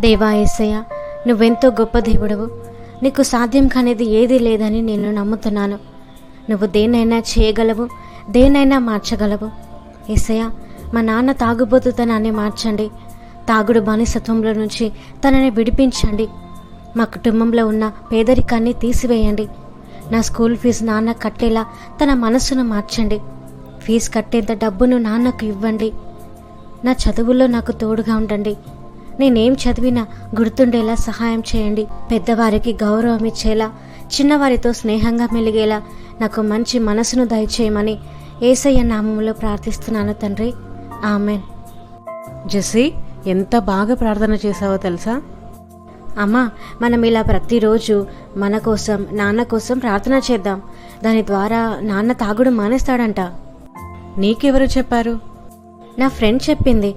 దేవా ఏసయ్య నువ్వెంతో గొప్ప దేవుడవు. నీకు సాధ్యం కానిది ఏదీ లేదని నేను నమ్ముతున్నాను. నువ్వు దేన్నైనా చేయగలవు దేన్నైనా మార్చగలవు. ఏసయ్య మా నాన్న తాగుబోతుతనాన్ని మార్చండి. తాగుడు బానిసత్వంలో నుంచి తనని విడిపించండి. మా కుటుంబంలో ఉన్న పేదరికాన్ని తీసివేయండి. నా స్కూల్ ఫీజు నాన్న కట్టేలా తన మనసును మార్చండి. ఫీజు కట్టేంత డబ్బును నాన్నకు ఇవ్వండి. నా చదువుల్లో నాకు తోడుగా ఉండండి. నేనేం చదివినా గుర్తుండేలా సహాయం చేయండి. పెద్దవారికి గౌరవం ఇచ్చేలా చిన్నవారితో స్నేహంగా మెలిగేలా నాకు మంచి మనసును దయచేయమని ఏసయ్య నామంలో ప్రార్థిస్తున్నాను తండ్రి. ఆమెన్. జెస్సీ ఎంత బాగా ప్రార్థన చేసావో తెలుసా? అమ్మా మనం ఇలా ప్రతిరోజు మన కోసం నాన్న కోసం ప్రార్థన చేద్దాం. దాని ద్వారా నాన్న తాగుడు మానేస్తాడంట. నీకెవరు చెప్పారు? నా ఫ్రెండ్ చెప్పింది.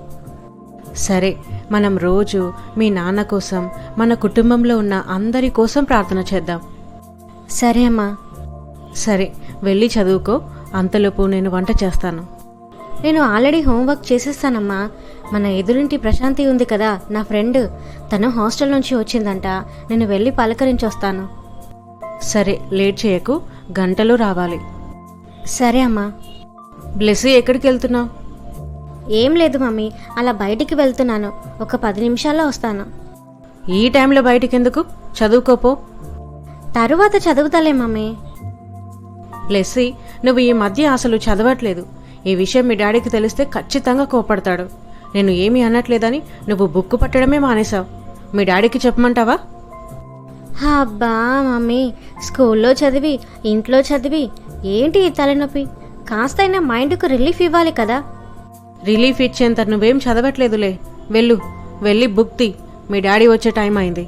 సరే మనం రోజు మీ నాన్న కోసం మన కుటుంబంలో ఉన్న అందరి కోసం ప్రార్థన చేద్దాం. సరే అమ్మా. సరే వెళ్ళి చదువుకో. అంతలోపు నేను వంట చేస్తాను. నేను ఆల్రెడీ హోంవర్క్ చేసేస్తానమ్మా. మన ఎదురింటి ప్రశాంతి ఉంది కదా నా ఫ్రెండ్. తను హాస్టల్ నుంచి వచ్చిందంట. నేను వెళ్ళి పలకరించి వస్తాను. సరే లేట్ చేయకు. గంటలో రావాలి. సరే అమ్మా. బ్లెస్సీ ఎక్కడికి వెళ్తున్నావు? ఏం లేదు మమ్మీ అలా బయటికి వెళ్తున్నాను. ఒక పది నిమిషాల్లో వస్తాను. ఈ టైంలో బయటికి ఎందుకు చదువుకోపో. తరువాత చదువుతాలే మమ్మీ. బ్లెస్సీ నువ్వు ఈ మధ్య అసలు చదవట్లేదు. ఈ విషయం మీ డాడీకి తెలిస్తే ఖచ్చితంగా కోపడతాడు. నేను ఏమీ అనట్లేదని నువ్వు బుక్కు పట్టడమే మానేశావు. మీ డాడీకి చెప్పమంటావా? అబ్బా మమ్మీ స్కూల్లో చదివి ఇంట్లో చదివి ఏంటి ఈ తలనొప్పి? కాస్తైనా మైండ్కు రిలీఫ్ ఇవ్వాలి కదా. రిలీఫ్ ఇచ్చేంత నువ్వేం చదవట్లేదులే. వెళ్ళు వెళ్ళి బుక్ తీ. మీ డాడీ వచ్చే టైం అయింది.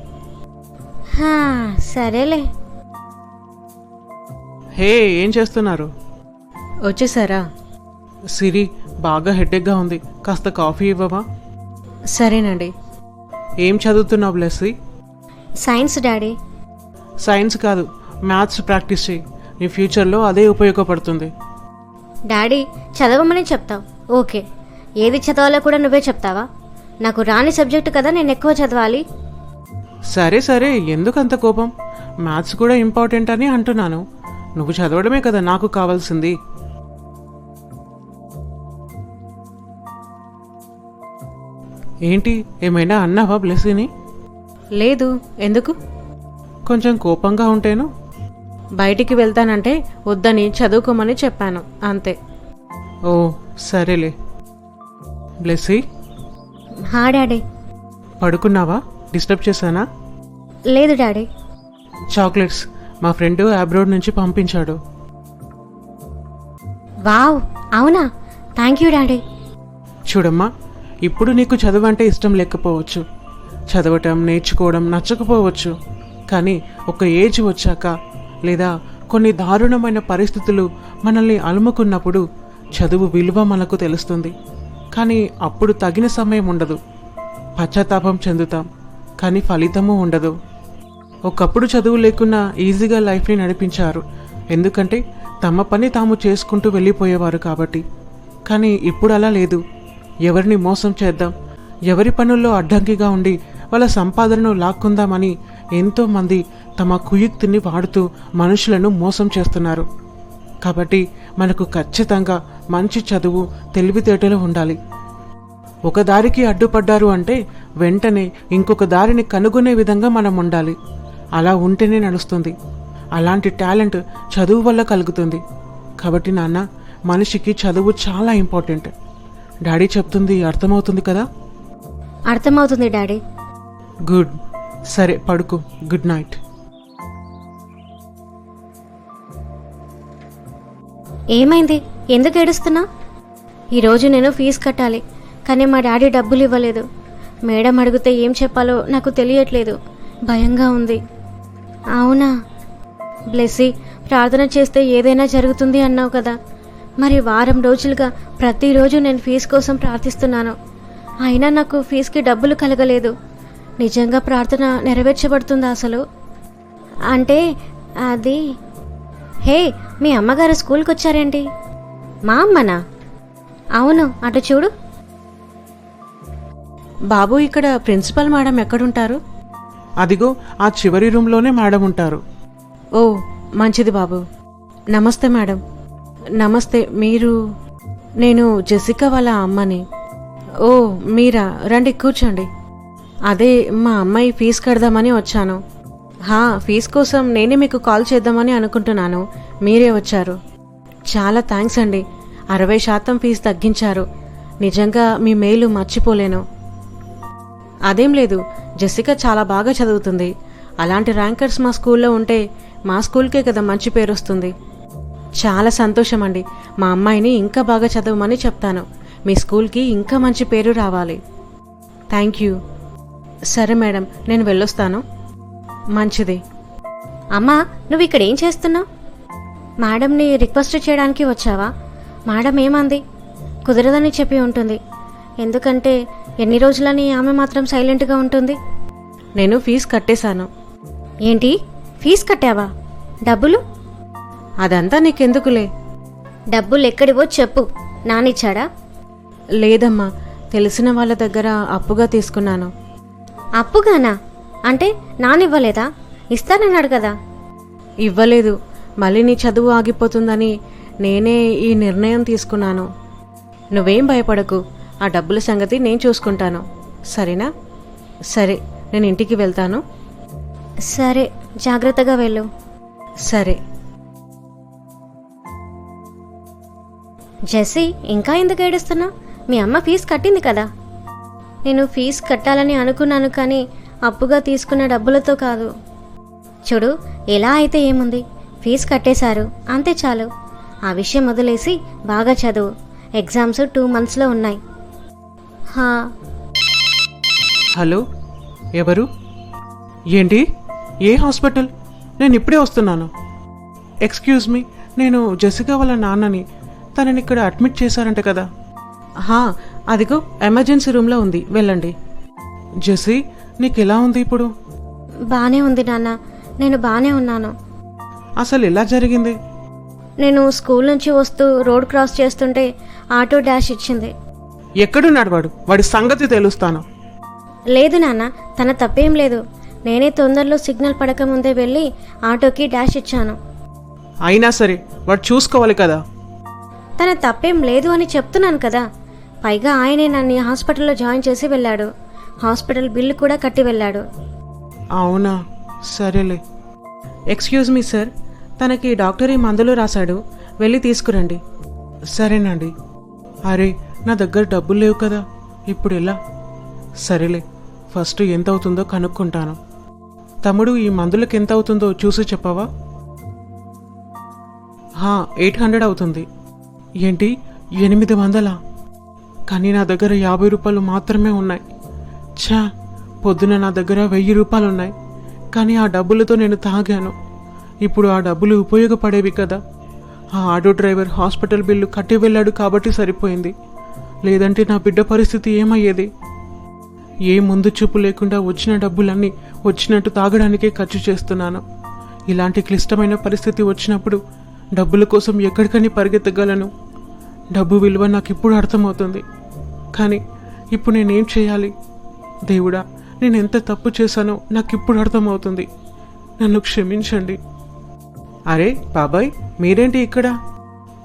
హా, సరేలే. హే ఏం చేస్తున్నారు? వచ్చేసారా? సిరి బాగా హెడేక్గా ఉంది. కాస్త కాఫీ ఇవ్వవా? సరేనండి. ఏం చదువుతున్నావు బ్లెస్సీ సైన్స్ డాడీ. సైన్స్ కాదు మ్యాథ్స్ ప్రాక్టీస్ చేయి నీ ఫ్యూచర్లో అదే ఉపయోగపడుతుంది. డాడీ చదవమని చెప్తావు. ఓకే. ఏది చదవాలో కూడా నువ్వే చెప్తావా? నాకు రాని సబ్జెక్టు కదా నేను ఎక్కువ చదవాలి. సరే సరే ఎందుకు అంత కోపం? మ్యాథ్స్ కూడా ఇంపార్టెంట్ అని అంటున్నాను. నువ్వు చదవడమే కదా నాకు కావాల్సింది. ఏంటి ఏమైనా అన్నావా బ్లెస్సీని లేదు ఎందుకు? కొంచెం కోపంగా ఉంటేను. బయటికి వెళ్తానంటే వద్దని చదువుకోమని చెప్పాను అంతే. ఓ సరేలే. బ్లెస్సీ హా డాడీ. పడుకున్నావా? డిస్టర్బ్ చేశానా? లేదు డాడీ. చాక్లెట్స్ మా ఫ్రెండ్ అబ్రోడ్ నుంచి పంపించాడు. వావ్ అవునా? Thank you daddy. చూడమ్మా ఇప్పుడు నీకు చదువు అంటే ఇష్టం లేకపోవచ్చు. చదవటం నేర్చుకోవడం నచ్చకపోవచ్చు. కానీ ఒక ఏజ్ వచ్చాక లేదా కొన్ని దారుణమైన పరిస్థితులు మనల్ని అలుముకున్నప్పుడు చదువు విలువ మనకు తెలుస్తుంది. కానీ అప్పుడు తగిన సమయం ఉండదు. పశ్చాత్తాపం చెందుతాం కానీ ఫలితము ఉండదు. ఒకప్పుడు చదువు లేకున్నా ఈజీగా లైఫ్ని నడిపించారు. ఎందుకంటే తమ పని తాము చేసుకుంటూ వెళ్ళిపోయేవారు కాబట్టి. కానీ ఇప్పుడు అలా లేదు. ఎవరిని మోసం చేద్దాం ఎవరి పనుల్లో అడ్డంకిగా ఉండి వాళ్ళ సంపాదనను లాక్కుందామని ఎంతోమంది తమ కుయుక్తిని వాడుతూ మనుషులను మోసం చేస్తున్నారు. కాబట్టి మనకు ఖచ్చితంగా మంచి చదువు తెలివితేటలు ఉండాలి. ఒక దారికి అడ్డుపడ్డారు అంటే వెంటనే ఇంకొక దారిని కనుగొనే విధంగా మనం ఉండాలి. అలా ఉంటేనే నడుస్తుంది. అలాంటి టాలెంట్ చదువు వల్ల కలుగుతుంది. కాబట్టి నాన్న మనిషికి చదువు చాలా ఇంపార్టెంట్. డాడీ చెప్తుంది అర్థమవుతుంది కదా? అర్థమవుతుంది డాడీ. గుడ్. సరే పడుకో. Good night. ఏమైంది? ఎందుకు ఏడుస్తున్నా? ఈరోజు నేను ఫీజు కట్టాలి కానీ మా డాడీ డబ్బులు ఇవ్వలేదు. మేడం అడిగితే ఏం చెప్పాలో నాకు తెలియట్లేదు. భయంగా ఉంది. అవునా? బ్లెస్సీ ప్రార్థన చేస్తే ఏదైనా జరుగుతుంది అన్నావు కదా. మరి వారం రోజులుగా ప్రతిరోజు నేను ఫీజు కోసం ప్రార్థిస్తున్నాను. అయినా నాకు ఫీజుకి డబ్బులు కలగలేదు. నిజంగా ప్రార్థన నెరవేర్చబడుతుందా అసలు? అంటే అది హే మీ అమ్మగారు స్కూల్కి వచ్చారేంటి మా అమ్మనా? అవును అటు చూడు. బాబు ఇక్కడ ప్రిన్సిపల్ మేడం ఎక్కడుంటారు? అదిగో ఆ చివరి రూమ్లోనే మేడం ఉంటారు. ఓ మంచిది బాబు. నమస్తే మేడం. నమస్తే మీరు నేను జెసికా వాళ్ళ అమ్మని. ఓ మీరా? రండి కూర్చోండి. అదే మా అమ్మాయి ఫీజు కడదామని వచ్చాను. హా ఫీజు కోసం నేనే మీకు కాల్ చేద్దామని అనుకుంటున్నాను. మీరే వచ్చారు. చాలా థ్యాంక్స్ అండి. అరవై శాతం ఫీజు తగ్గించారు. నిజంగా మీ మేలు మర్చిపోలేను. అదేం లేదు జెసికా చాలా బాగా చదువుతుంది. అలాంటి ర్యాంకర్స్ మా స్కూల్లో ఉంటే మా స్కూల్కే కదా మంచి పేరు వస్తుంది. చాలా సంతోషం అండి మా అమ్మాయిని ఇంకా బాగా చదవమని చెప్తాను. మీ స్కూల్కి ఇంకా మంచి పేరు రావాలి. Thank you. సరే మేడం నేను వెళ్ళొస్తాను. మంచిది. అమ్మా నువ్వు ఇక్కడ ఏం చేస్తున్నావు? మేడంని రిక్వెస్ట్ చేయడానికి వచ్చావా? మేడం ఏమంది కుదరదని చెప్పి ఉంటుంది. ఎందుకంటే ఎన్ని రోజులని ఆమె మాత్రం సైలెంట్గా ఉంటుంది? నేను ఫీజు కట్టేశాను. ఏంటి? ఫీజు కట్టావా? డబ్బులు? అదంతా నీకెందుకులే? డబ్బులు ఎక్కడివో చెప్పు. నానిచ్చాడా? లేదమ్మా. తెలిసిన వాళ్ళ దగ్గర అప్పుగా తీసుకున్నాను. అప్పుగానా? అంటే నానివ్వలేదా? ఇస్తానన్నాడు కదా. ఇవ్వలేదు. మళ్ళీ నీ చదువు ఆగిపోతుందని నేనే ఈ నిర్ణయం తీసుకున్నాను. నువ్వేం భయపడకు. ఆ డబ్బుల సంగతి నేను చూసుకుంటాను. సరేనా? సరే నేను ఇంటికి వెళ్తాను. సరే జాగ్రత్తగా వెళ్ళు. సరే. జెస్సీ ఇంకా ఎందుకు ఏడుస్తున్నా? మీ అమ్మ ఫీజు కట్టింది కదా. నేను ఫీజు కట్టాలని అనుకున్నాను కానీ అప్పుగా తీసుకున్న డబ్బులతో కాదు. చూడు ఎలా అయితే ఏముంది? ఫీజు కట్టేశారు. అంతే చాలు. ఆ విషయం వదిలేసి బాగా చదువు. ఎగ్జామ్స్ టూ మంత్స్లో ఉన్నాయి. హా. హలో ఎవరు? ఏంటి? ఏ హాస్పిటల్? నేను ఇప్పుడే వస్తున్నాను. ఎక్స్క్యూజ్ మీ నేను జెసికా వాళ్ళ నాన్నని. తనని ఇక్కడ అడ్మిట్ చేశారంట కదా. హా అదిగో ఎమర్జెన్సీ రూమ్లో ఉంది. వెళ్ళండి. జెసి నీకు ఎలా ఉంది ఇప్పుడు? బాగానే ఉంది నాన్న. నేను బాగానే ఉన్నాను. అసలు ఎలా జరిగింది? నేను స్కూల్ నుంచి వస్తూ రోడ్ క్రాస్ చేస్తుంటే ఆటో డాష్ ఇచ్చింది. ఎక్కడున్నాడు వాడు? వాడి సంగతి తెలుస్తాను. లేదు నాన్న తన తప్పేం లేదు. నేనే తొందరలో సిగ్నల్ పడక ముందే వెళ్ళి ఆటోకి డాష్ ఇచ్చాను. అయినా సరే వాడు చూసుకోవాలి కదా. తన తప్పేం లేదు అని చెప్తున్నాను కదా. పైగా ఆయనే నన్ను హాస్పిటల్లో జాయిన్ చేసి వెళ్ళాడు. హాస్పిటల్ బిల్లు కూడా కట్టి వెళ్ళాడు. అవునా? సరేలే. Excuse me sir. తనకి డాక్టర్ ఈ మందులు రాశాడు. వెళ్ళి తీసుకురండి. సరేనండి. అరే నా దగ్గర డబ్బులు లేవు కదా. ఇప్పుడు ఎలా? సరేలే. ఫస్ట్ ఎంత అవుతుందో కనుక్కుంటాను. తమ్ముడు ఈ మందులకు ఎంత అవుతుందో చూసి చెప్పవా? హా ఎయిట్ హండ్రెడ్ అవుతుంది. ఏంటి? ఎనిమిది వందలా? కానీ నా దగ్గర యాభై రూపాయలు మాత్రమే ఉన్నాయి. ఛా పొద్దున నా దగ్గర వెయ్యి రూపాయలు ఉన్నాయి కానీ ఆ డబ్బులతో నేను తాగాను. ఇప్పుడు ఆ డబ్బులు ఉపయోగపడేవి కదా. ఆ ఆటో డ్రైవర్ హాస్పిటల్ బిల్లు కట్టి వెళ్ళాడు కాబట్టి సరిపోయింది. లేదంటే నా బిడ్డ పరిస్థితి ఏమయ్యేది? ఏ ముందు చూపు లేకుండా వచ్చిన డబ్బులన్నీ వచ్చినట్టు తాగడానికే ఖర్చు చేస్తున్నాను. ఇలాంటి క్లిష్టమైన పరిస్థితి వచ్చినప్పుడు డబ్బుల కోసం ఎక్కడికని పరిగెత్తగలను. డబ్బు విలువ నాకు ఇప్పుడు అర్థమవుతుంది. కానీ ఇప్పుడు నేనేం చేయాలి? దేవుడా నేను ఎంత తప్పు చేశానో నాకు ఇప్పుడు అర్థమవుతుంది. నన్ను క్షమించండి. అరే బాబాయ్ మీరేంటి ఇక్కడ?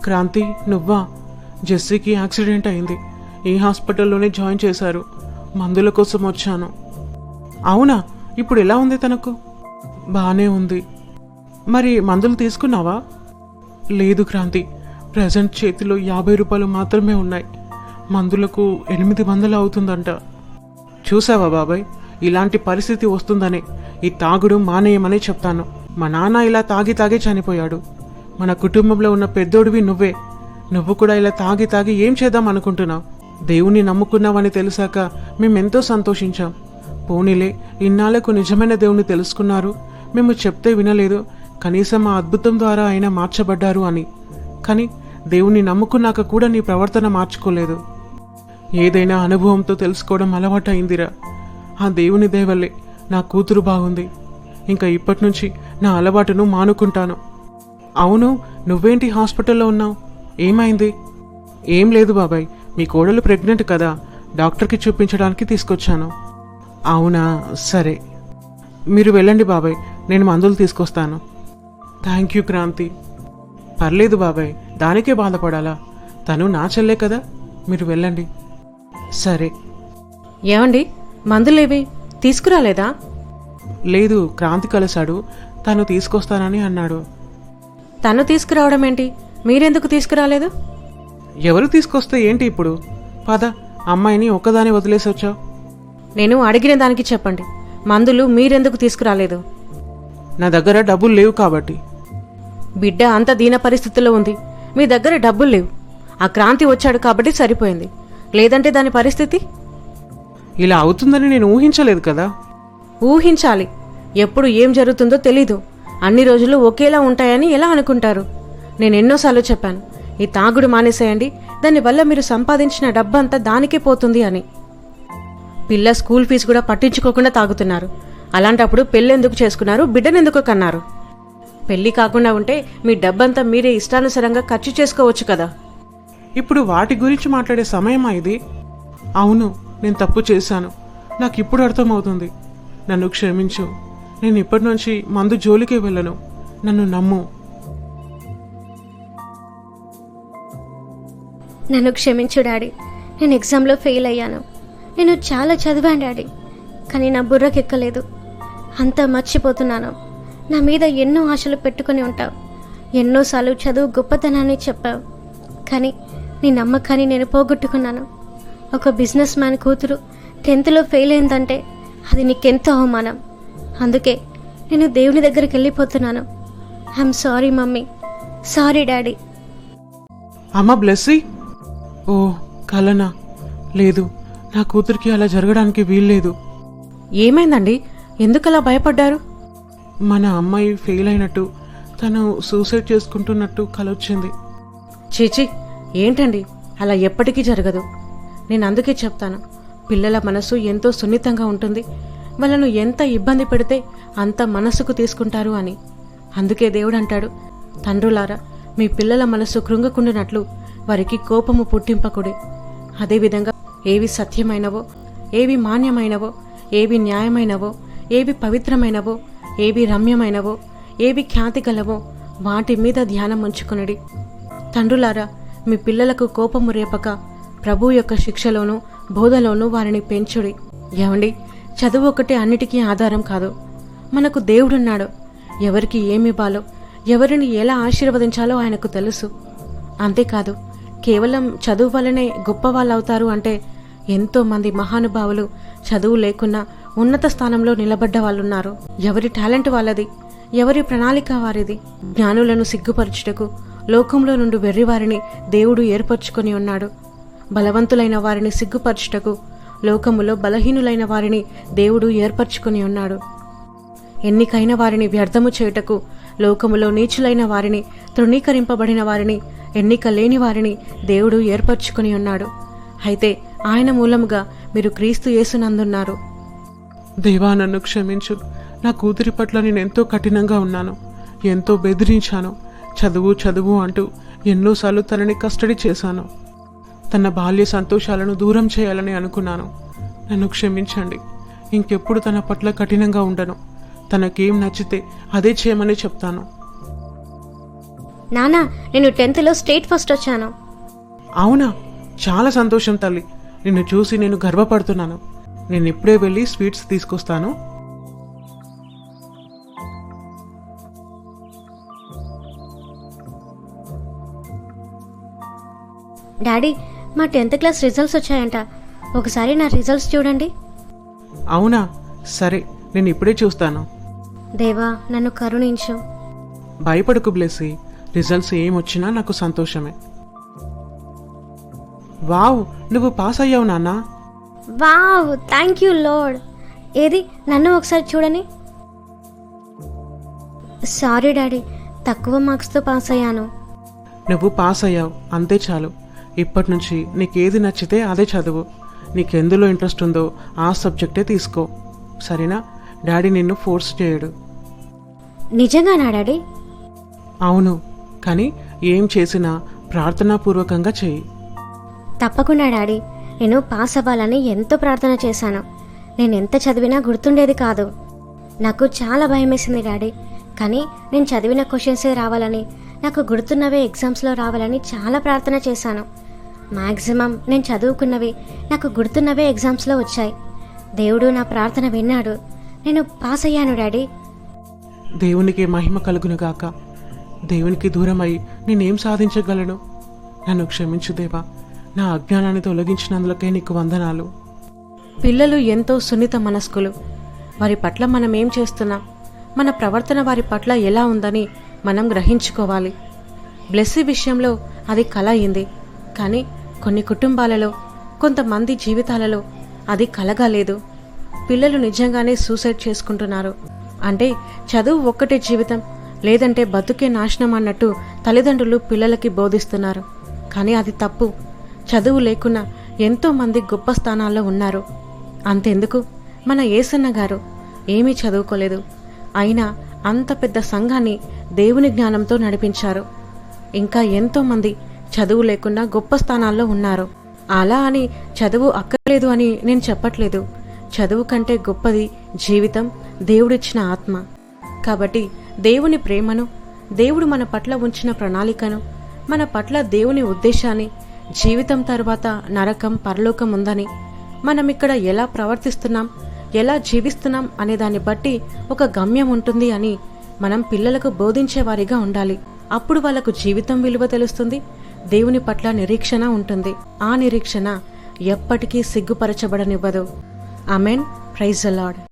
క్రాంతి నువ్వా? జెస్సీకి యాక్సిడెంట్ అయింది. ఈ హాస్పిటల్లోనే జాయిన్ చేశారు. మందుల కోసం వచ్చాను. అవునా? ఇప్పుడు ఎలా ఉంది తనకు? బాగానే ఉంది. మరి మందులు తీసుకున్నావా? లేదు క్రాంతి. ప్రజెంట్ చేతిలో యాభై రూపాయలు మాత్రమే ఉన్నాయి. మందులకు ఎనిమిది వందలు అవుతుందంట. చూసావా బాబాయ్? ఇలాంటి పరిస్థితి వస్తుందని. ఈ తాగుడు మానేయమని చెప్తాను. మా నాన్న ఇలా తాగి తాగి చనిపోయాడు. మన కుటుంబంలో ఉన్న పెద్దోడివి నువ్వే. నువ్వు కూడా ఇలా తాగి తాగి ఏం చేద్దాం అనుకుంటున్నావు? దేవుణ్ణి నమ్ముకున్నావని తెలిసాక మేమెంతో సంతోషించాం. పోనీలే ఇన్నాళ్ళకు నిజమైన దేవుణ్ణి తెలుసుకున్నారు. మేము చెప్తే వినలేదు. కనీసం ఆ అద్భుతం ద్వారా ఆయన మార్చబడ్డారు అని. కానీ దేవుణ్ణి నమ్ముకున్నాక కూడా నీ ప్రవర్తన మార్చుకోలేదు. ఏదైనా అనుభవంతో తెలుసుకోవడం అలవాటైందిరా. ఆ దేవుని దేవల్లే నా కూతురు బాగుంది. ఇంకా ఇప్పటి నుంచి నా అలవాటును మానుకుంటాను. అవును నువ్వేంటి హాస్పిటల్లో ఉన్నావు? ఏమైంది? ఏం లేదు బాబాయ్ మీ కోడలు ప్రెగ్నెంట్ కదా డాక్టర్కి చూపించడానికి తీసుకొచ్చాను. అవునా సరే. మీరు వెళ్ళండి బాబాయ్ నేను మందులు తీసుకొస్తాను. Thank you Kranthi. పర్లేదు బాబాయ్ దానికే బాధపడాలా? తను నా చెల్లే కదా మీరు వెళ్ళండి. సరే. ఏమండి మందులేవి తీసుకురాలేదా? లేదు క్రాంతి కలిశాడు. తను తీసుకొస్తానని అన్నాడు. తను తీసుకురావడం ఏంటి? మీరెందుకు తీసుకురాలేదు? ఎవరు తీసుకొస్తే ఏంటి ఇప్పుడు? పద అమ్మాయిని ఒక్కదాని వదిలేసి వచ్చావు. నేను అడిగిన దానికి చెప్పండి. మందులు మీరెందుకు తీసుకురాలేదు? నా దగ్గర డబ్బులు లేవు కాబట్టి. బిడ్డ అంత దీన పరిస్థితిలో ఉంది. మీ దగ్గర డబ్బులు లేవు. ఆ క్రాంతి వచ్చాడు కాబట్టి సరిపోయింది. లేదంటే దాని పరిస్థితి? ఇలా అవుతుందని నేను ఊహించలేదు కదా? ఊహించాలి. ఎప్పుడు ఏం జరుగుతుందో తెలీదు. అన్ని రోజులు ఒకేలా ఉంటాయని ఎలా అనుకుంటారు? నేను ఎన్నోసార్లు చెప్పాను ఈ తాగుడు మానేసేయండి దానివల్ల మీరు సంపాదించిన డబ్బంతా దానికే పోతుంది అని. పిల్ల స్కూల్ ఫీజు కూడా పట్టించుకోకుండా తాగుతున్నారు. అలాంటప్పుడు పెళ్ళెందుకు చేసుకున్నారు బిడ్డనెందుకు కన్నారు? పెళ్ళి కాకుండా ఉంటే మీ డబ్బంతా మీరే ఇష్టానుసారంగా ఖర్చు చేసుకోవచ్చు కదా. ఇప్పుడు వాటి గురించి మాట్లాడే సమయమా ఇది? అవును నేను తప్పు చేశాను. నాకు ఇప్పుడు అర్థమవుతుంది. నన్ను క్షమించు. నేను ఇప్పటి నుంచి మందు జోలికే వెళ్ళను. నన్ను నమ్ము. నన్ను క్షమించు డాడీ. నేను ఎగ్జామ్లో ఫెయిల్ అయ్యాను. నేను చాలా చదివాను డాడీ. కానీ నా బుర్రకెక్కలేదు. అంతా మర్చిపోతున్నాను. నా మీద ఎన్నో ఆశలు పెట్టుకుని ఉంటావు. ఎన్నోసార్లు చదువు గొప్పతనాన్ని చెప్పావు. కానీ నీ నమ్మకాన్ని నేను పోగొట్టుకున్నాను. ఒక బిజినెస్ మ్యాన్ కూతురు టెన్త్లో ఫెయిల్ అయిందంటే అది నీకెంతో అవమానం? అందుకే నేను దేవుని దగ్గరికి వెళ్ళిపోతున్నాను. I'm sorry mummy. Sorry daddy. అమ్మ బ్లెస్సీ ఓ కలనా? లేదు నా కూతురికి అలా జరగడానికి వీల్లేదు. ఏమైందండి? ఎందుకలా భయపడ్డారు? మన అమ్మాయి ఫెయిల్ అయినట్టు తను సూసైడ్ చేసుకుంటున్నట్టు కలొచ్చింది. చీచి ఏంటండి? అలా ఎప్పటికీ జరగదు. నేను అందుకే చెప్తాను. పిల్లల మనసు ఎంతో సున్నితంగా ఉంటుంది. వాళ్ళను ఎంత ఇబ్బంది పెడితే అంత మనసుకు తీసుకుంటారు అని. అందుకే దేవుడు అంటాడు తండ్రులారా మీ పిల్లల మనసు కృంగకుండినట్లు వారికి కోపము పుట్టింపకుడి. అదేవిధంగా ఏవి సత్యమైనవో ఏవి మాన్యమైనవో ఏవి న్యాయమైనవో ఏవి పవిత్రమైనవో ఏవి రమ్యమైనవో ఏవి ఖ్యాతి గలవో వాటి మీద ధ్యానం ఉంచుకునడి. తండ్రులారా మీ పిల్లలకు కోపము రేపక ప్రభు యొక్క శిక్షలోనూ బోధలోనూ వారిని పెంచుడి. ఏమండి? చదువు ఒకటి అన్నిటికీ ఆధారం కాదు. మనకు దేవుడున్నాడు. ఎవరికి ఏమివ్వాలో ఎవరిని ఎలా ఆశీర్వదించాలో ఆయనకు తెలుసు. అంతేకాదు కేవలం చదువు వల్లనే గొప్ప వాళ్ళు అవుతారు అంటే ఎంతోమంది మహానుభావులు చదువు లేకున్నా ఉన్నత స్థానంలో నిలబడ్డ వాళ్ళున్నారు. ఎవరి టాలెంట్ వాళ్ళది ఎవరి ప్రణాళిక వారిది. జ్ఞానులను సిగ్గుపరచుటకు లోకంలో నుండి వెర్రివారిని దేవుడు ఏర్పరచుకొని ఉన్నాడు. బలవంతులైన వారిని సిగ్గుపరచుటకు లోకములో బలహీనులైన వారిని దేవుడు ఏర్పరచుకుని ఉన్నాడు. ఎన్నికైన వారిని వ్యర్థము చేయుటకు లోకములో నీచులైన వారిని తృణీకరింపబడిన వారిని ఎన్నిక లేని వారిని దేవుడు ఏర్పరచుకుని ఉన్నాడు. అయితే ఆయన మూలముగా మీరు క్రీస్తు యేసునందున్నారు. దేవా నన్ను క్షమించు. నా కూతురి పట్ల నేను ఎంతో కఠినంగా ఉన్నాను. ఎంతో బెదిరించాను. చదువు చదువు అంటూ ఎన్నోసార్లు తనని కస్టడీ చేశాను. తన బాల్య సంతోషాలను దూరం చేయాలని అనుకున్నాను. నన్ను క్షమించండి. ఇంకెప్పుడు తన పట్ల కఠినంగా ఉండను. తనకేం నచ్చితే అదే చేయమని చెప్తాను. నానా నేను టెన్త్లో స్టేట్ ఫస్ట్ వచ్చాను. అవునా? చాలా సంతోషం తల్లి. నిన్ను చూసి నేను గర్వపడుతున్నాను. నేను ఇప్పుడే వెళ్ళి స్వీట్స్ తీసుకొస్తాను. డాడీ మా టెన్త్ క్లాస్ రిజల్ట్స్ వచ్చాయంట. ఒకసారి నా రిజల్ట్స్ చూడండి. అవునా? సరే నేను ఇప్పుడే చూస్తాను. దేవా నన్ను కరుణించు. భయపడకు బ్లెస్సి రిజల్ట్స్ ఏమొచ్చినా నాకు సంతోషమే. వావ్ నువ్వు పాస్ అయ్యావు నాన్నా. వావ్ థ్యాంక్ యూ లోడ్ ఏది నన్ను ఒకసారి చూడని? సారీ డాడీ తక్కువ మార్క్స్తో పాస్ అయ్యాను. నువ్వు పాస్ అయ్యావు అంతే చాలు. ఇప్పటి నుంచి నీకేది నచ్చితే అదే చదువు. నీకెందులో ఇంట్రెస్ట్ ఉందో ఆ సబ్జెక్టే తీసుకో. సరేనా? డాడీ నిన్ను ఫోర్స్ చేయడు. నిజంగానా డాడీ? అవును. కానీ ఏం చేసినా ప్రార్థనాపూర్వకంగా చెయ్యి తప్పకుండా డాడీ. నేను పాస్ అవ్వాలని ఎంతో ప్రార్థన చేశాను. నేను ఎంత చదివినా గుర్తుండేది కాదు. నాకు చాలా భయం వేసింది డాడీ. కానీ నేను చదివిన క్వశ్చన్సే రావాలని నాకు గుర్తున్నవే ఎగ్జామ్స్లో రావాలని చాలా ప్రార్థన చేశాను. మ్యాక్సిమం నేను చదువుకున్నవి నాకు గుర్తున్నవే ఎగ్జామ్స్లో వచ్చాయి. దేవుడు నా ప్రార్థన విన్నాడు. నేను పాస్ అయ్యాను డాడీ. దేవునికి మహిమ కలుగును గాక. దేవునికి దూరమై నేనేం సాధించగలను? నన్ను క్షమించు దేవా. నా అజ్ఞానాన్ని తొలగించినందులకే నీకు వందనాలు. పిల్లలు ఎంతో సున్నిత మనస్కులు. వారి పట్ల మనం ఏం చేస్తున్నాం? మన ప్రవర్తన వారి పట్ల ఎలా ఉందని మనం గ్రహించుకోవాలి. బ్లెస్సీ విషయంలో అది కల అయింది. కానీ కొన్ని కుటుంబాలలో కొంతమంది జీవితాలలో అది కలగా లేదు. పిల్లలు నిజంగానే సూసైడ్ చేసుకుంటున్నారు. అంటే చదువు ఒక్కటే జీవితం లేదంటే బతుకే నాశనం అన్నట్టు తల్లిదండ్రులు పిల్లలకి బోధిస్తున్నారు. కానీ అది తప్పు. చదువు లేకున్నా ఎంతోమంది గొప్ప స్థానాల్లో ఉన్నారు. అంతెందుకు? మన ఏసన్న గారు ఏమీ చదువుకోలేదు. అయినా అంత పెద్ద సంఘాన్ని దేవుని జ్ఞానంతో నడిపించారు. ఇంకా ఎంతోమంది చదువు లేకుండా గొప్ప స్థానాల్లో ఉన్నారు. అలా అని చదువు అక్కర్లేదు అని నేను చెప్పట్లేదు. చదువు కంటే గొప్పది జీవితం దేవుడిచ్చిన ఆత్మ. కాబట్టి దేవుని ప్రేమను దేవుడు మన పట్ల ఉంచిన ప్రణాళికను మన పట్ల దేవుని ఉద్దేశాన్ని జీవితం తర్వాత నరకం పరలోకం ఉందని మనం ఇక్కడ ఎలా ప్రవర్తిస్తున్నాం ఎలా జీవిస్తున్నాం అనే దాన్ని బట్టి ఒక గమ్యం ఉంటుంది అని మనం పిల్లలకు బోధించేవారిగా ఉండాలి. అప్పుడు వాళ్ళకు జీవితం విలువ తెలుస్తుంది. దేవుని పట్ల నిరీక్షణ ఉంటుంది. ఆ నిరీక్షణ ఎప్పటికీ సిగ్గుపరచబడనివ్వదు. అమెన్ ప్రైజ్ అలాడ్